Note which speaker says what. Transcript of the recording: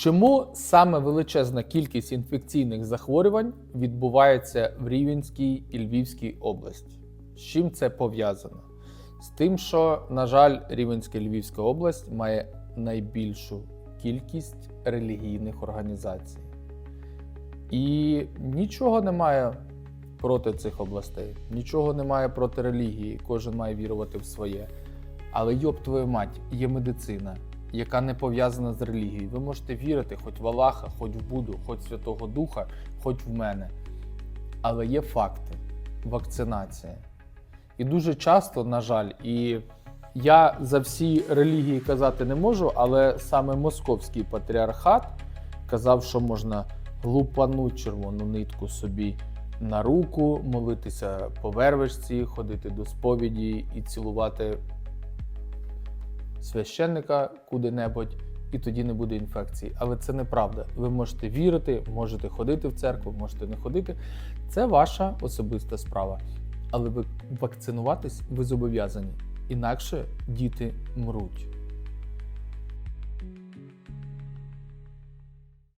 Speaker 1: Чому саме величезна кількість інфекційних захворювань відбувається в Рівненській і Львівській області? З чим це пов'язано? З тим, що, на жаль, Рівненська і Львівська область має найбільшу кількість релігійних організацій. І нічого немає проти цих областей, нічого немає проти релігії, кожен має вірувати в своє. Але йоб твою мать, є медицина, яка не пов'язана з релігією. Ви можете вірити хоч в Аллаха, хоч в Буду, хоч Святого Духа, хоч в мене. Але є факти вакцинація. І дуже часто, на жаль, і я за всі релігії казати не можу, але саме московський патріархат казав, що можна глупануть червону нитку собі на руку, молитися по вервичці, ходити до сповіді і цілувати священника куди-небудь, і тоді не буде інфекції. Але це неправда. Ви можете вірити, можете ходити в церкву, можете не ходити. Це ваша особиста справа. Але ви вакцинуватись ви зобов'язані. Інакше діти мруть.